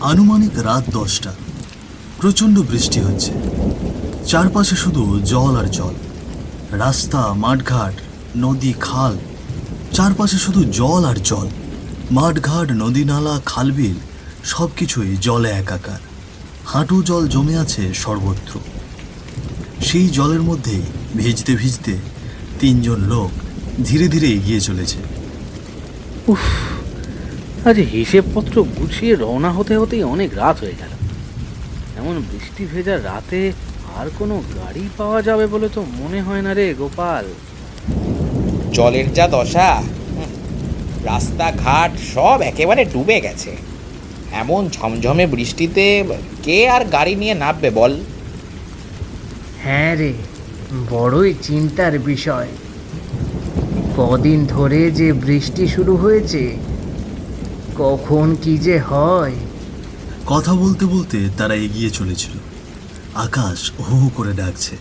আনুমানিক রাত দশটা। প্রচণ্ড বৃষ্টি হচ্ছে। চারপাশে শুধু জল আর জল। রাস্তা, মাঠঘাট, নদী, খাল। চারপাশে শুধু জল আর জল। মাঠঘাট, নদী নালা, খালবিল সব কিছুই জলে একাকার। হাঁটু জল জমে আছে সর্বত্র। সেই জলের মধ্যেই ভিজতে ভিজতে তিনজন লোক ধীরে ধীরে এগিয়ে চলেছে। উফ। আজ হিসেবপত্র গুছিয়ে রওনা হতে হতেই অনেক রাত হয়ে গেল। এমন বৃষ্টি ভেজা রাতে আর কোনো গাড়ি পাওয়া যাবে বলে তো মনে হয় না রে গোপাল। জলের যা দশা রাস্তাঘাট সব একেবারে ডুবে গেছে। এমন ঝমঝমে বৃষ্টিতে কে আর গাড়ি নিয়ে নামবে বল? হ্যাঁ রে বড়ই চিন্তার বিষয়। কদিন ধরে যে বৃষ্টি শুরু হয়েছে কখন কি যে হয়? কথা বলতে বলতে তারা এগিয়ে চলেছিল। আকাশ হু হু করে ডাকছে।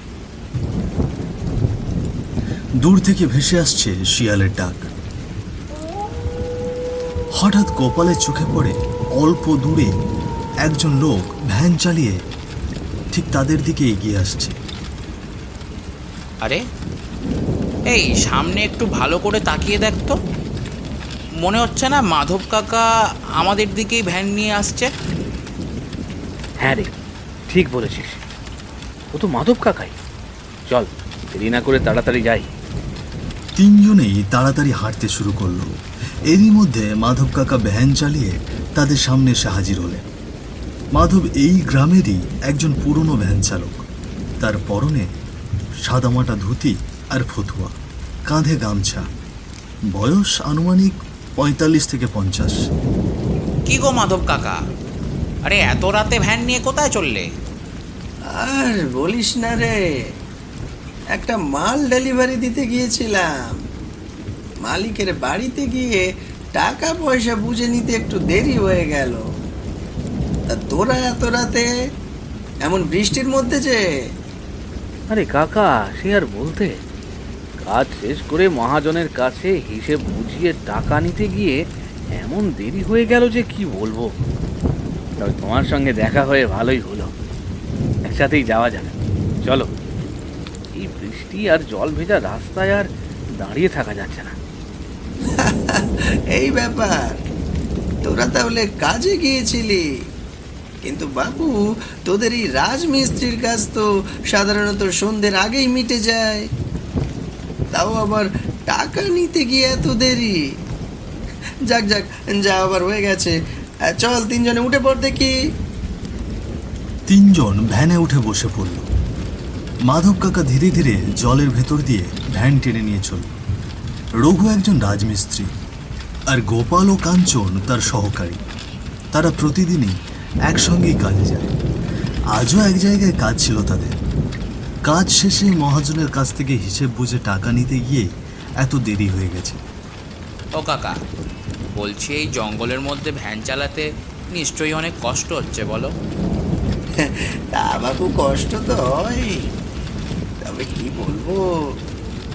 দূর থেকে ভেসে আসছে শিয়ালের ডাক। হঠাৎ কপালের চোখে পড়ে অল্প দূরে একজন লোক ভ্যান চালিয়ে ঠিক তাদের দিকে এগিয়ে আসছে। আরে এই সামনে একটু ভালো করে তাকিয়ে দেখ তো। মনে হচ্ছে না মাধব কাকা আমাদের দিকেই ভ্যান নিয়ে আসছে? হ্যাঁ রে ঠিক বলেছিস। ও তো মাধব কাকাই। চল দেরি না করে তাড়াতাড়ি যাই। তিনজনেই তাড়াতাড়ি হাঁটতে শুরু করল। এরই মধ্যে মাধব কাকা ভ্যান চালিয়ে তাদের সামনে এসে হাজির হলেন। মাধব এই গ্রামেরই একজন পুরনো ভ্যান চালক। তার পরনে সাদামাটা ধুতি আর ফতুয়া কাঁধে গামছা। বয়স আনুমানিক পঁয়তাল্লিশ থেকে পঞ্চাশ। কি গো মাধব কাকা? আরে এত রাতে ভ্যান নিয়ে কোথায় চললে? আর বলিস না রে একটা মাল ডেলিভারি দিতে গিয়েছিলাম। মালিকের বাড়িতে গিয়ে টাকা পয়সা বুঝে নিতে একটু দেরি হয়ে গেল। তা তোরা এত রাতে এমন বৃষ্টির মধ্যে যে? আরে কাকা সে আর বলতে কাজ শেষ করে মহাজনের কাছে হিসেব বুঝিয়ে টাকা নিতে গিয়ে এমন দেরি হয়ে গেল যে কি বলব? তবে তোমার সঙ্গে দেখা হয়ে ভালোই হলো। একসাথেই যাওয়া যাবে চলো। এই বৃষ্টি আর জল ভেজা রাস্তায় আর দাঁড়িয়ে থাকা যাচ্ছে না। এই ব্যাপার। তোরা তাহলে কাজে গিয়েছিলি। কিন্তু বাবু, তোদের এই রাজমিস্ত্রির কাজ তো সাধারণত সন্ধ্যের আগেই মিটে যায়। তাও আবার টাকা নিতে গিয়ে এত দেরি? যাক যাক, যা আবার হয়ে গেছে। চল, তিনজনে উঠে পড় দেখি। তিনজন ভ্যানে উঠে বসে পড়ল। মাধব কাকা ধীরে ধীরে জলের ভেতর দিয়ে ভ্যান টেনে নিয়ে চলল। রঘু একজন রাজমিস্ত্রি আর গোপাল ও কাঞ্চন তার সহকারী। তারা প্রতিদিনই একসঙ্গেই কাজে যায়। আজও এক জায়গায় কাজ ছিল তাদের। কাজ শেষে মহাজনের কাছ থেকে হিসেব বুঝে টাকা নিতে গিয়ে এত দেরি হয়ে গেছে। ও কাকা বলছি এই জঙ্গলের মধ্যে ভ্যান চালাতে নিশ্চয়ই অনেক কষ্ট হচ্ছে বলো। তা বাবু কষ্ট তো হয়। তবে কি বলব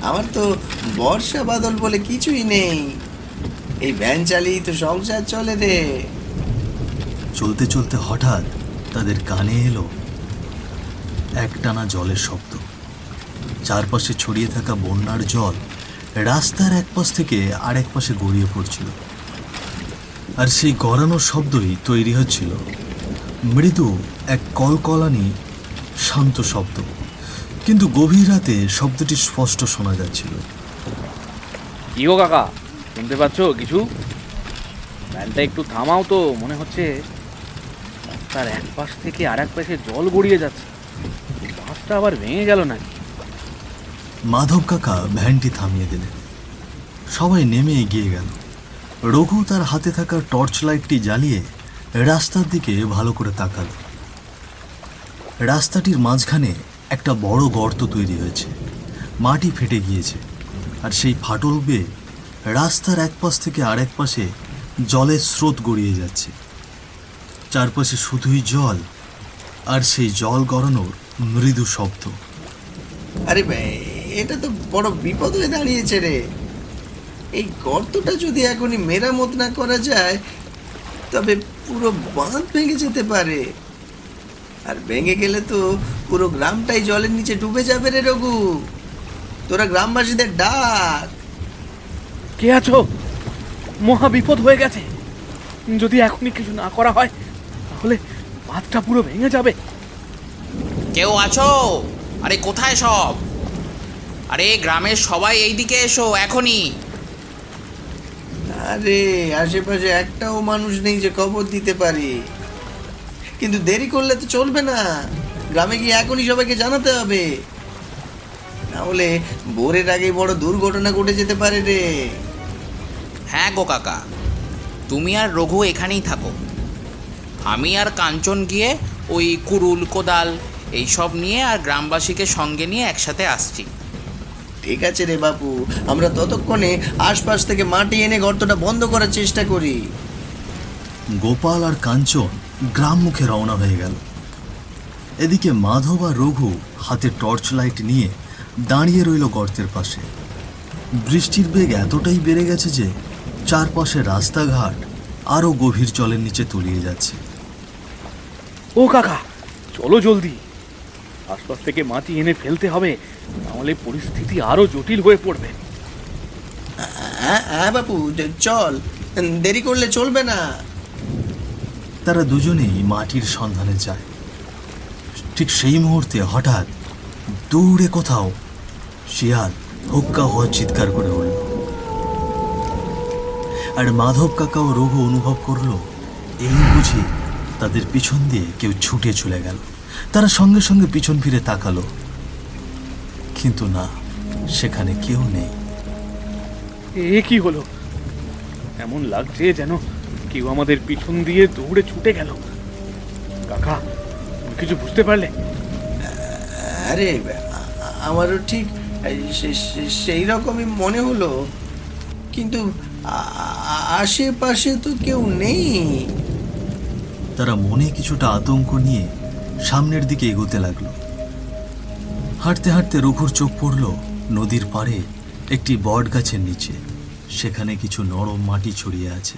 আমার তো বর্ষা বাদল বলে কিছুই নেই। এই ভ্যান চালিয়ে তো সংসার চলে রে। চলতে চলতে হঠাৎ তাদের কানে এলো একটানা জলের শব্দ। চারপাশে ছড়িয়ে থাকা বন্যার জল রাস্তার এক পাশ থেকে আরেক পাশে গড়িয়ে পড়ছিল। আর সেই গড়ানোর শব্দই তৈরি হচ্ছিল। মৃদু এক কলকলানি শান্ত শব্দ। কিন্তু গভীর রাতে শব্দটি স্পষ্ট শোনা যাচ্ছিল। কি গো কাকা, শুনতে পাচ্ছ কিছু? ভ্যানটা একটু থামাও তো, মনে হচ্ছে রাস্তার এক পাশ থেকে আর এক পাশে জল গড়িয়ে যাচ্ছে। বাসটা আবার ভেঙে গেল নাকি? মাধব কাকা ভ্যানটি থামিয়ে দিলেন। সবাই নেমে এগিয়ে গেল। রঘু তার হাতে থাকা টর্চ লাইটটি জ্বালিয়ে রাস্তার দিকে ভালো করে তাকাল। রাস্তাটির মাঝখানে একটা বড় গর্ত তৈরি হয়েছে। মাটি ফেটে গিয়েছে আর সেই ফাটল বেয়ে রাস্তার এক পাশ থেকে আরেক পাশে জলের স্রোত গড়িয়ে যাচ্ছে। চারপাশে শুধুই জল আর সেই জল গড়ানোর মৃদু শব্দ। আরে বে, এটা তো বড় বিপদ হয়ে দাঁড়িয়েছে রে। এই গর্তটা যদি এখনই মেরামত না করা যায় তবে পুরো বাঁধ ভেঙে যেতে পারে। আর ভেঙে গেলে তো পুরো গ্রামটাই জলের নিচে ডুবে যাবে রে রঘু। তোরা গ্রামবাসীদের ডাক। কে আছো? মহা বিপদ হয়ে গেছে। যদি এখনই কিছু না করা হয় তাহলে বাঁধটা পুরো ভেঙে যাবে। কেউ আছো? আরে কোথায় সব? আরে গ্রামের সবাই এইদিকে এসো এখনই। আরে আশেপাশে একটাও মানুষ নেই যে খবর দিতে পারে। কিন্তু দেরি করলে তো চলবে না। গ্রামে গিয়ে এখনই সবাইকে জানাতে হবে। না হলে ভোরের আগেই বড় দুর্ঘটনা ঘটে যেতে পারে রে। হ্যাঁ গো কাকা তুমি আর রঘু এখানেই থাকো। আমি আর কাঞ্চন গিয়ে ওই কুরুল কোদাল এইসব নিয়ে আর গ্রামবাসীকে সঙ্গে নিয়ে একসাথে আসছি। ঠিক আছে রে বাপু আমরা ততক্ষণে আশপাশ থেকে মাটি এনে গর্তটা বন্ধ করার চেষ্টা করি। গোপাল আর কাঞ্চন গ্রাম মুখে রওনা হয়ে গেল। এদিকে মাধব আর রঘু হাতে টর্চ লাইট নিয়ে দাঁড়িয়ে রইল গর্তের পাশে। বৃষ্টির বেগ এতটাই বেড়ে গেছে যে চারপাশে রাস্তাঘাট আরও গভীর জলের নিচে তলিয়ে যাচ্ছে। ও কাকা চলো জলদি। আশপাশ থেকে মাটি এনে ফেলতে হবে নাহলে পরিস্থিতি আরও জটিল হয়ে পড়বে। হ্যাঁ হ্যাঁ বাপু চল। দেরি করলে চলবে না। তারা দুজনেই মাটির সন্ধানে যায়। ঠিক সেই মুহূর্তে হঠাৎ দৌড়ে কোথাও শিয়াল হুক্কা হওয়া চিৎকার করে উঠল। আর মাধব কাকা ও রঘু অনুভব করল এই বুঝি তাদের পিছন দিয়ে কেউ ছুটে চলে গেল। তারা সঙ্গে সঙ্গে পিছন ফিরে তাকালো। কিন্তু না সেখানে কেউ নেই। এ কি হলো? এমন লাগছে যেন কেউ আমাদের পিছন দিয়ে দৌড়ে ছুটে গেল। কাকা কিছু বুঝতে পারলে? আরে আমারও ঠিক সেই রকমই মনে হলো। কিন্তু আশেপাশে তো কেউ নেই। তারা মনে কিছুটা আতঙ্ক নিয়ে সামনের দিকে এগোতে লাগল। হাঁটতে হাঁটতে রঘুর চোখ পড়ল নদীর পাড়ে একটি বট গাছের নিচে। সেখানে কিছু নরম মাটি ছড়িয়ে আছে।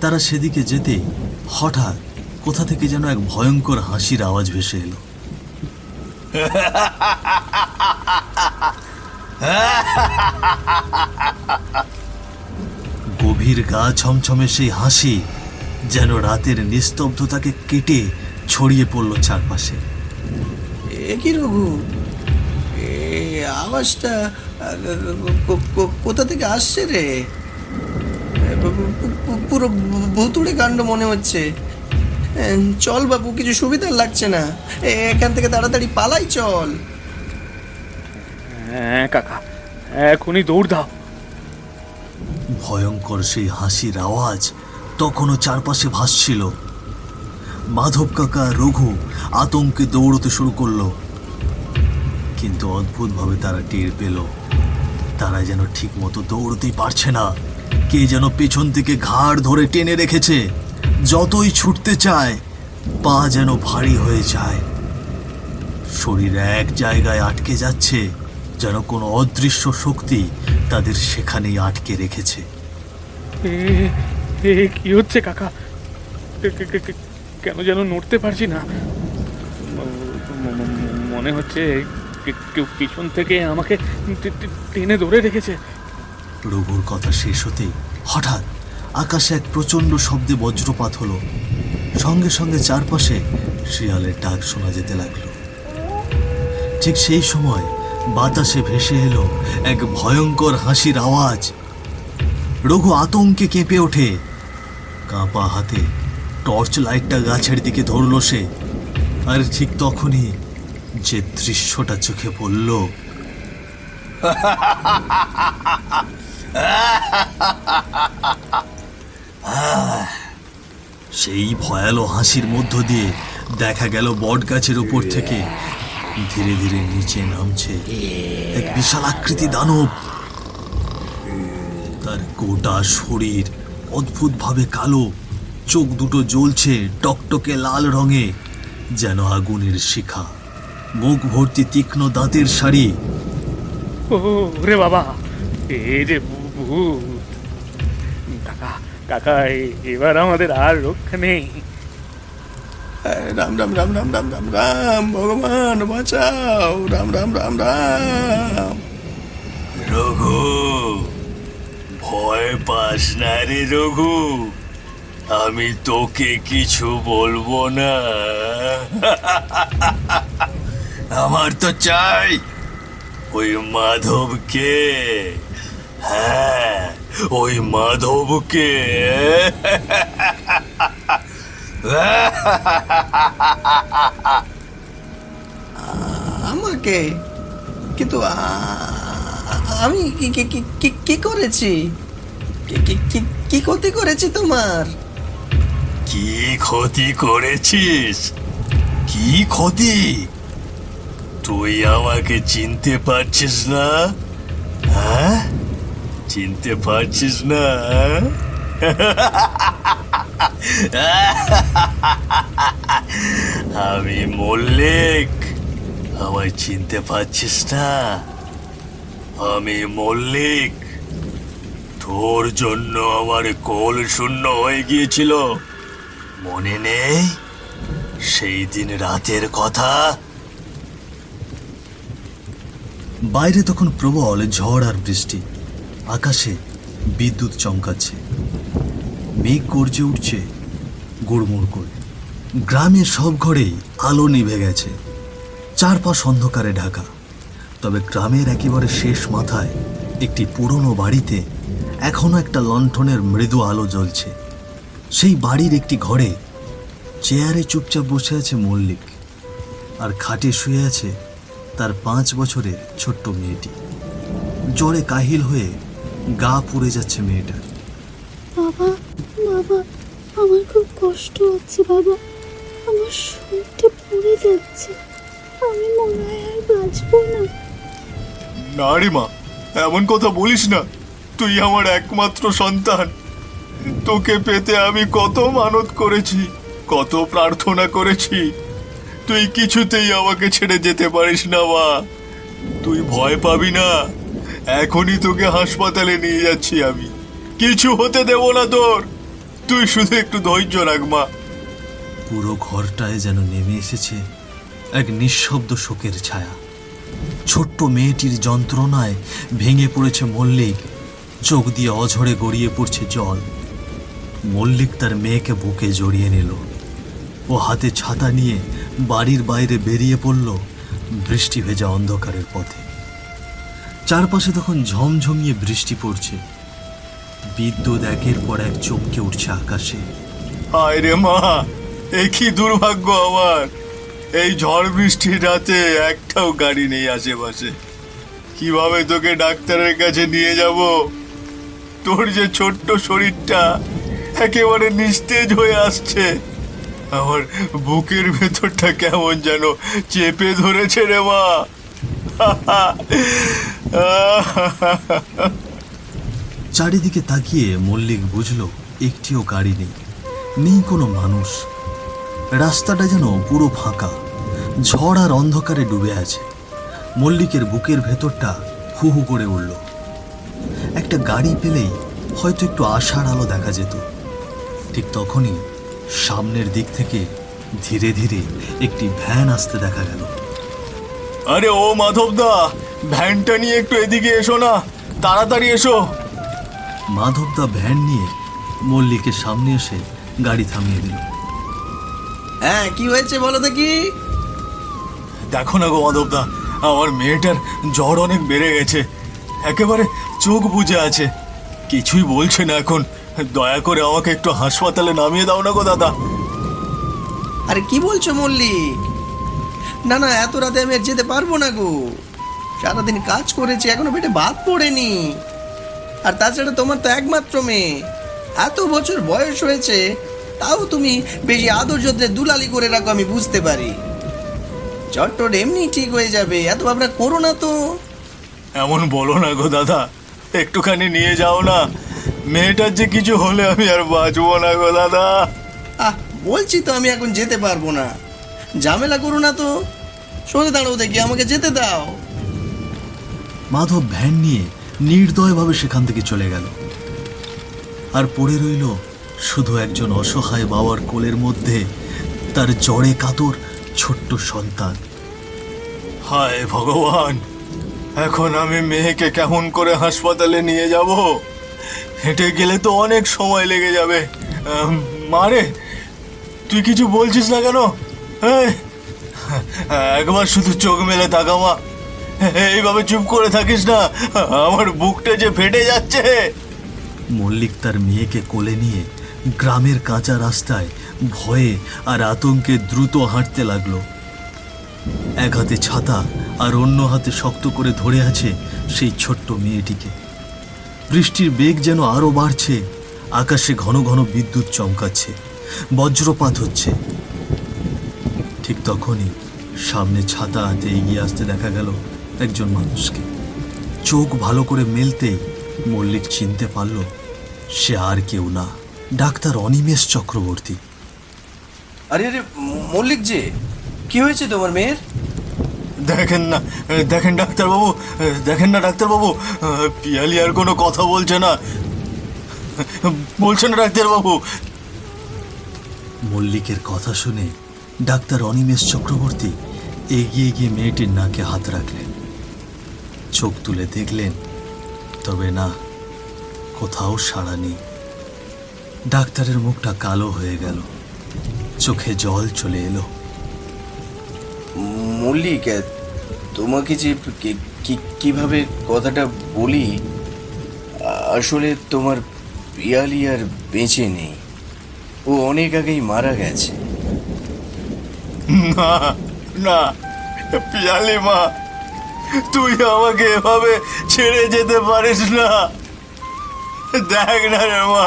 তারা সেদিকে যেতে হঠাৎ কোথা থেকে যেন এক ভয়ঙ্কর হাসির আওয়াজ ভেসে এলো। গভীর গা ছমছমে সেই হাসি যেন রাতের নিস্তব্ধতাকে কেটে ছড়িয়ে পড়ল চারপাশে। এ কি রঘু এ আওয়াজটা কোথা থেকে আসছে রে? পুরো ভুতুড়ে কাণ্ড মনে হচ্ছে। চল বাবু কিছু সুবিধা লাগছে না। এ, এখান থেকে তাড়াতাড়ি পালাই চল। হ্যাঁ কাকা এখনই দৌড় দাও। ভয়ঙ্কর সেই হাসির আওয়াজ তখনও চারপাশে ভাসছিল। মাধব কাকা রঘু আতঙ্কে দৌড়তে শুরু করল। কিন্তু অদ্ভুতভাবে তারা টের পেল। তারা যেন ঠিক মতো দৌড়তেই পারছে না। কে যেন পেছন থেকে ঘাড় ধরে টেনে রেখেছে। যতই ছুটতে চায়, পা যেন ভারী হয়ে যায়। শরীর এক জায়গায় আটকে যাচ্ছে, যেন কোনো অদৃশ্য শক্তি তাদের সেখানেই আটকে রেখেছে। কি হচ্ছে কাকা? কেন যেন নড়তে পারছি না। মনে হচ্ছে কেউ পিছন থেকে আমাকে টেনে ধরে রেখেছে। রঘুর কথা শেষ হতেই হঠাৎ আকাশে এক প্রচণ্ড শব্দে বজ্রপাত হলো। সঙ্গে সঙ্গে চারপাশে শিয়ালের ডাক শোনা যেতে লাগল। ঠিক সেই সময় বাতাসে ভেসে এলো এক ভয়ঙ্কর হাসির আওয়াজ। রঘু আতঙ্কে কেঁপে ওঠে। কাঁপা হাতে টর্চ লাইটটা গাছের দিকে ধরলো সে। আর ঠিক তখনই যে দৃশ্যটা চোখে পড়ল। সেই ভয়ালো হাসির মধ্য দিয়ে দেখা গেল বট গাছের ওপর থেকে ধীরে ধীরে নিচে নামছে এক বিশাল আকৃতি দানব। তার গোটা শরীর অদ্ভুতভাবে কালো। চোখ দুটো জ্বলছে টকটকে লাল রঙে যেন আগুনের শিখা। মুখ ভর্তি তীক্ষ্ণ দাঁতের শাড়ি। ও রে বাবা এ যে ভূত। কাকা কাকা এবার আমাদের আর রক্ষা নেই। রাম রাম রাম রাম রাম রাম রাম ভগবান বাঁচাও। রাম রাম রাম রাম। রঘু ভয় পাস না রে রঘু। আমি তোকে কিছু বলব না। আমার তো চাই ওই মাধবকে। হ্যাঁ ওই মাধবকে। আমাকে? কিন্তু আমি কি কি করেছি? কি- কি ক্ষতি করেছি তোমার? কি ক্ষতি করেছিস? কি ক্ষতি? তুই আমাকে চিনতে পারছিস না? হ্যাঁ? চিনতে পারছিস না? আমি মল্লিক। আমায় চিনতে পারছিস না? আমি মল্লিক। তোর জন্য আমার কোল শূন্য হয়ে গিয়েছিল। মনে নেই? সেই দিন রাতের কথা? বাইরে তখন প্রবল ঝড় আর বৃষ্টি। আকাশে বিদ্যুৎ চমকাচ্ছে। মেঘ গর্জে উঠছে গুড়মুড় করে। গ্রামের সব ঘরেই আলো নিভে গেছে। চারপাশ অন্ধকারে ঢাকা। তবে গ্রামের একেবারে শেষ মাথায় একটি পুরনো বাড়িতে এখনও একটা লণ্ঠনের মৃদু আলো জ্বলছে। সেই বাড়ির একটি ঘরে চেয়ারে চুপচাপ বসে আছে মল্লিক আর খাটে শুয়ে আছে তার পাঁচ বছরের ছোট্ট মেয়েটি। জ্বরে কাহিল হয়ে গা পুড়ে যাচ্ছে মেয়েটার। বাবা বাবা আমার খুব কষ্ট হচ্ছে বাবা। আমার শরীরটা পুড়ে যাচ্ছে। আমি মনে হয় আর বাঁচবো না। না রে মা এমন কথা বলিস না। তুই আমার একমাত্র সন্তান। তোকে পেতে আমি কত মানত করেছি, কত প্রার্থনা করেছি। তুই কিছুতেই আমাকে ছেড়ে যেতে পারিস না, মা। তুই ভয় পাবি না। এখনই তোকে হাসপাতালে নিয়ে যাচ্ছি আমি। কিছু হতে দেব না তোর। তুই শুধু একটু ধৈর্য রাখ, মা। পুরো ঘরটায় যেন নেমে এসেছে এক নিঃশব্দ শোকের ছায়া। ছোট্ট মেয়েটির যন্ত্রণায় ভেঙে পড়েছে মল্লিক। চোখ দিয়ে অঝরে গড়িয়ে পড়ছে জল। মল্লিক তার মেয়েকে বুকে জড়িয়ে নিল। ও হাতে ছাতা নিয়ে বাড়ির বাইরে বেরিয়ে পড়ল বৃষ্টি ভেজা অন্ধকারের পথে। চারপাশে তখন ঝমঝমিয়ে বৃষ্টি পড়ছে। বিদ্যুৎ একের পর এক চমকে উঠছে আকাশে। হায় রে মা, এ কি দুর্ভাগ্য আমার। এই ঝড় বৃষ্টির রাতে একটাও গাড়ি নেই আশেপাশে। কীভাবে তোকে ডাক্তারের কাছে নিয়ে যাব? তোর যে ছোট্ট শরীরটা একেবারে নিস্তেজ হয়ে আসছে। আমার বুকের ভেতরটা কেমন যেন চেপে ধরেছে রে মা। চারিদিকে তাকিয়ে মল্লিক বুঝল, একটিও গাড়ি নেই। নেই কোনো মানুষ। রাস্তাটা যেন পুরো ফাঁকা। ঝড় আর অন্ধকারে ডুবে আছে। মল্লিকের বুকের ভেতরটা হু হু করে উঠল। একটা গাড়ি পেলেই হয়তো একটু আশার আলো দেখা যেত। ঠিক তখনই সামনের দিক থেকে ধীরে ধীরে একটি ভ্যান আসতে দেখা গেল। আরে ও মাধবদা ভ্যানটা নিয়ে একটু এদিকে এসো না তাড়াতাড়ি এসো। মাধবদা ভ্যান নিয়ে মল্লিকের সামনে এসে গাড়ি থামিয়ে দিল। হ্যাঁ কি হয়েছে বলো দেখি। দেখো না গো মাধবদা আমার মেয়েটার জ্বর অনেক বেড়ে গেছে একেবারে চোখ বুজে আছে কিছুই বলছে না এখন। দয়া করে আমাকে একটু হাসপাতালে নামিয়ে দাও না গো দাদা। আরে কি বলছো মল্লিক? না না এত রাতে আমি আর যেতে পারব না গো। সারাদিন কাজ করেছি এখনও পেটে ভাত পড়েনি। আর তাছাড়া তোমার তো একমাত্র মেয়ে। এত বছর বয়স হয়েছে তাও তুমি বেশি আদর যত্নে দুলালি করে রাখো আমি বুঝতে পারি। চট্টর এমনি ঠিক হয়ে যাবে এত ভাবনা করো না তো। এমন বলো না গো দাদা একটুখানি নিয়ে যাও না। মেয়েটার যে কিছু হলে আমি আর বাঁচবো না গো দাদা। আহ বলছি তো আমি এখন যেতে পারব না। ঝামেলা করো না তো। সরে দাঁড়াও দেখি আমাকে যেতে দাও। মাধব ভ্যান নিয়ে নির্দয়ভাবে সেখান থেকে চলে গেল। আর পড়ে রইল শুধু একজন অসহায় বাবার কোলের মধ্যে তার জড়ে কাতর ছোট্ট সন্তান। হায় ভগবান এখন আমি মেয়েকে কেমন করে হাসপাতালে নিয়ে যাব? হেঁটে গেলে তো অনেক সময় লেগে যাবে। মারে, তুই কিছু বলছিস না কেন? একবার শুধু চোখ মেলে তাকা মা। এইভাবে চুপ করে থাকিস না, আমার বুকটা যে ফেটে যাচ্ছে। মল্লিক তার মেয়েকে কোলে নিয়ে গ্রামের কাঁচা রাস্তায় ভয়ে আর আতঙ্কে দ্রুত হাঁটতে লাগল। এক হাতে ছাতা আর অন্য হাতে শক্ত করে ধরে আছে সেই ছোট্ট মেয়েটিকে। বৃষ্টির বেগ যেন আরও বাড়ছে, আকাশে ঘন ঘন বিদ্যুৎ চমকাচ্ছে, বজ্রপাত হচ্ছে। ঠিক তখনই সামনে ছাতা হাতে এগিয়ে আসতে দেখা গেল একজন মানুষকে। চোখ ভালো করে মেলতেই মল্লিক চিনতে পারল সে আর কেউ না, ডাক্তার অনিমেষ চক্রবর্তী। আরে আরে মল্লিক যে কি হয়েছে তোমার মেয়ের? দেখেন না দেখেন ডাক্তারবাবু দেখেন না ডাক্তারবাবু পিয়ালি আর কোনো কথা বলছে না। বলছে না ডাক্তারবাবু। মল্লিকের কথা শুনে ডাক্তার অনিমেষ চক্রবর্তী এগিয়ে গিয়ে মেয়েটির নাকে হাত রাখলেন। চোখ তুলে দেখলেন, তবে না, কোথাও সাড়া নেই। ডাক্তারের মুখটা কালো হয়ে গেল। চোখে জল চলে এলো। মল্লিক তোমাকে যে কীভাবে কথাটা বলি, আসলে তোমার পিয়ালি আর বেঁচে নেই। ও অনেক আগেই মারা গেছে। না না, পিয়ালি মা, তুই আমাকে এভাবে ছেড়ে যেতে পারিস না। দেখ না রে মা,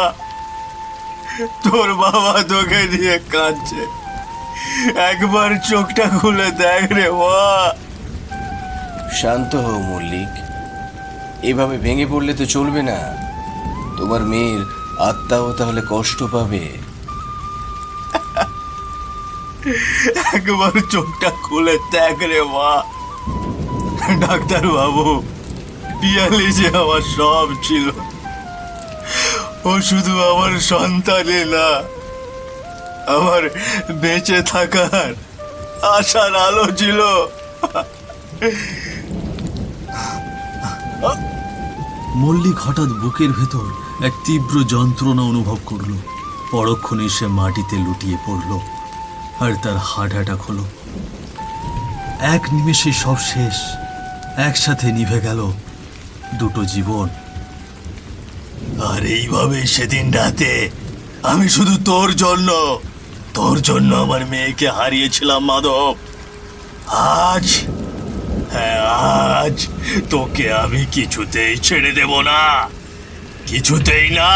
তোর বাবা তোকে নিয়ে কাঁদছে। একবার চোখটা খুলে দেখ রে মা। শান্ত হও মল্লিক। এভাবে ভেঙে পড়লে তো চলবে না। তোমার মেয়ের আত্মাও তাহলে কষ্ট পাবে। একবার চোখটা খুলে দেখ রে মা। ডাক্তার বাবু পিয়ালি যে আমার সব ছিল। ও শুধু আমার সন্তানই না। আমার বেঁচে থাকার আশার আলো ছিল। মল্লিক হঠাৎ বুকের ভেতর এক তীব্র যন্ত্রণা অনুভব করল। পরক্ষণে সে মাটিতে লুটিয়ে পড়ল আর তার হার্ট অ্যাটাক হলো। এক নিমেষে সব শেষ। একসাথে নিভে গেল দুটো জীবন। আর এইভাবে সেদিন রাতে আমি শুধু তোর জন্য তোর জন্য আমার মেয়েকে হারিয়েছিলাম, মাধব। আজ হ্যাঁ আজ তোকে আমি কিছুতেই ছেড়ে দেব না। কিছুতেই না।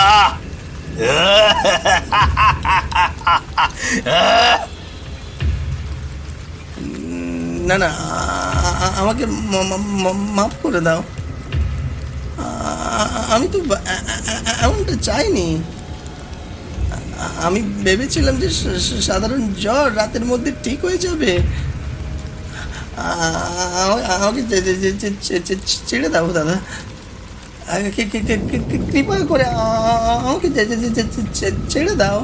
না না, আমাকে মাফ করে দাও। আমি তো এমনটা চাইনি। আমি ভেবেছিলাম যে সাধারণ জ্বর রাতের মধ্যে ঠিক হয়ে যাবে আমাকে ছেড়ে দাও দাদা কৃপা করে আমাকে ছেড়ে দাও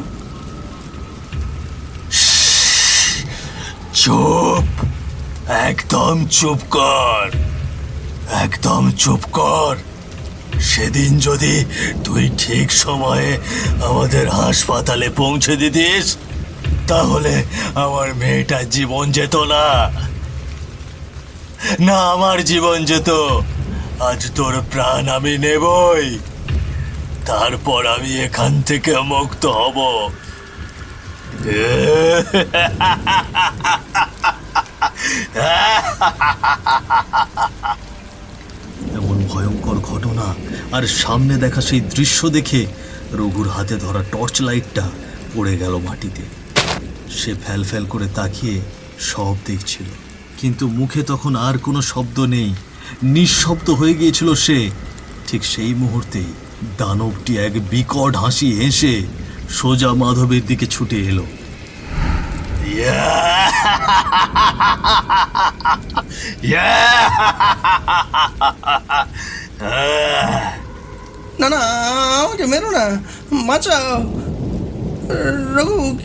চুপ একদম চুপ কর একদম চুপ কর সেদিন যদি তুই ঠিক সময়ে আমাদের হাসপাতালে পৌঁছে দিতিস, তাহলে আমার মেয়েটার জীবন যেত না। না, আমার জীবন যেত। আজ তোর প্রাণ আমি নেবই। তারপর আমি এখান থেকে মুক্ত হব। ঘটনা আর সামনে দেখা সেই দৃশ্য দেখে রঘুর হাতে ধরা টর্চ লাইটটা পড়ে গেল মাটিতে। সে ফ্যাল ফ্যাল করে তাকিয়ে সব দেখছিল। কিন্তু মুখে তখন আর কোনো শব্দ নেই। নিঃশব্দ হয়ে গিয়েছিল সে। ঠিক সেই মুহূর্তেই দানবটি এক বিকট হাসি হেসে সোজা মাধবের দিকে ছুটে এলো। না না, আমাকে মেরো না, বাঁচাও। রঘু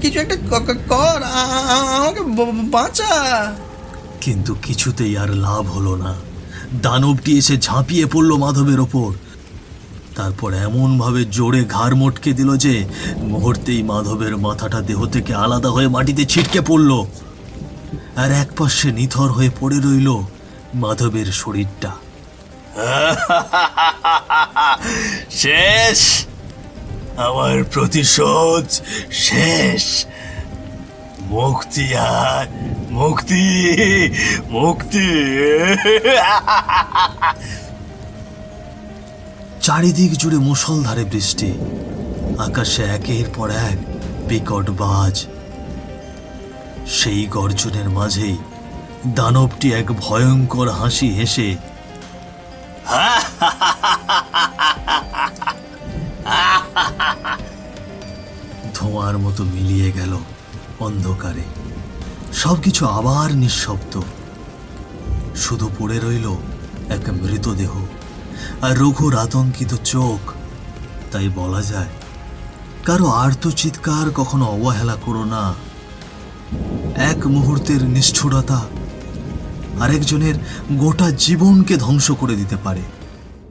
কিছু একটা কর আমাকে বাঁচা। কিন্তু কিছুতেই আর লাভ হলো না। দানবটি এসে ঝাঁপিয়ে পড়ল মাধবের ওপর। তারপর এমনভাবে জোরে ঘাড় মটকে দিল যে, মুহূর্তেই মাধবের মাথাটা দেহ থেকে আলাদা হয়ে মাটিতে ছিটকে পড়ল। আর এক পাশে নিথর হয়ে পড়ে রইল মাধবের শরীরটা। শেষ। আমার প্রতিশোধ শেষ। মুক্তি আর মুক্তি মুক্তি। চারিদিক জুড়ে মুষলধারে বৃষ্টি। আকাশে একের পর এক বিকট বাজ। সেই গর্জনের মাঝেই দানবটি এক ভয়ঙ্কর হাসি হেসে ধোঁয়ার মতো মিলিয়ে গেল অন্ধকারে। সবকিছু আবার নিঃশব্দ। শুধু পড়ে রইল এক মৃতদেহ আর রঘুর আতঙ্কিত চোখ। তাই বলা যায়, কারও আর্ত চিৎকার কখনো অবহেলা করো না। এক মুহূর্তের নিষ্ঠুরতা আরেকজনের গোটা জীবনকে ধ্বংস করে দিতে পারে।